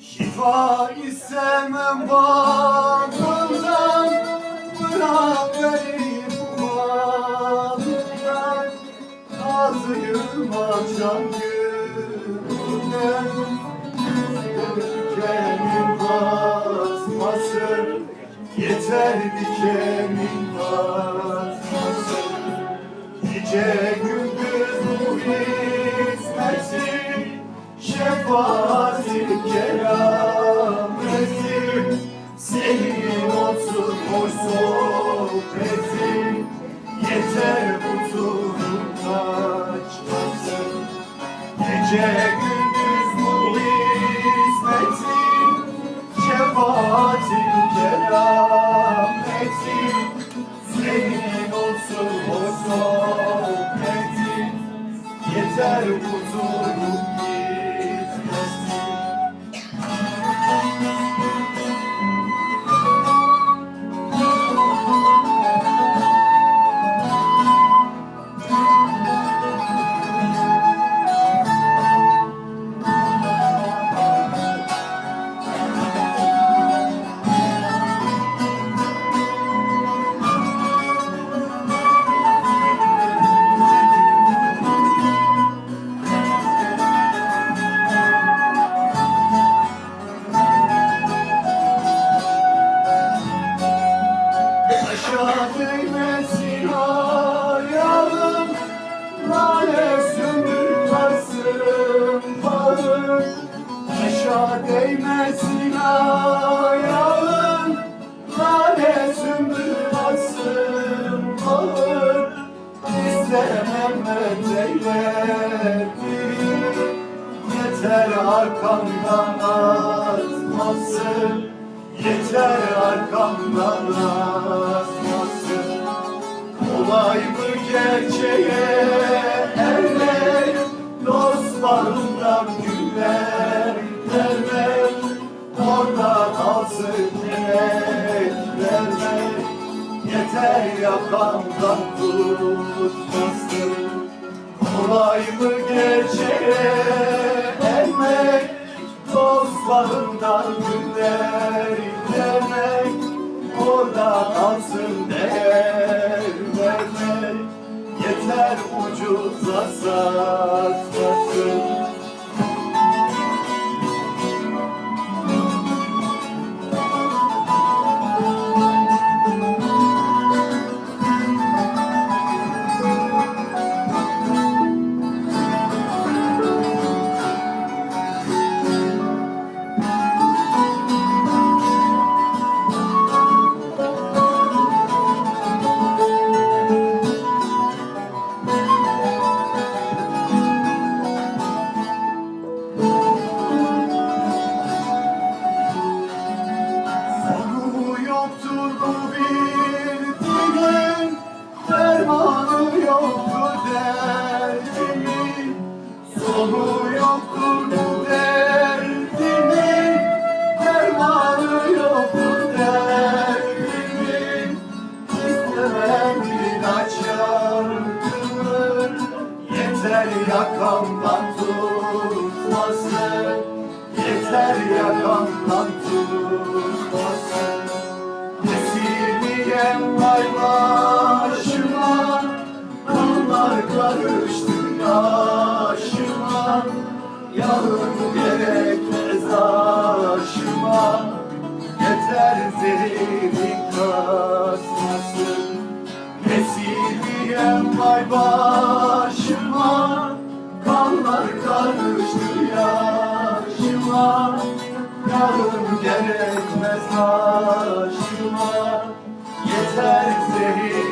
Şifa istemem bağımdan Bırak beni bu bağımdan Ağzıyım akşam günden Dikenin basması Yeter dikenin basması Gece gündüz bu hizmetin Şefaatin kerametin Senin olsun hoş sohbetin Yeter bu turun kaçmasın Gece gündüz hizmetin Şefaatin kerametin ayağım Lale sümbül tarsın bağım İstemem ben eyledim Yeter arkamdan atmasın Yeter arkamdan. atmasın Kolay mı gerçeğe? Ermek Dostlarından güller. Vermek Orada kalsın emek vermek Yeter yakamdan tutmasın Kolay mı gerçeğe? Ermek Dostlarından günler demek Orada kalsın Yeter ucuza satmasın yakamdan tutmasın Yeter yakamdan tutmasın Kesilmeyen var başıma Kanlar Yağın gerekmez aşıma Yeter zehrin kasmasın. Kesilmeyen vay başıma. Kanlar karıştı yaşıma. Yağın gerekmez başıma Yeter katmasın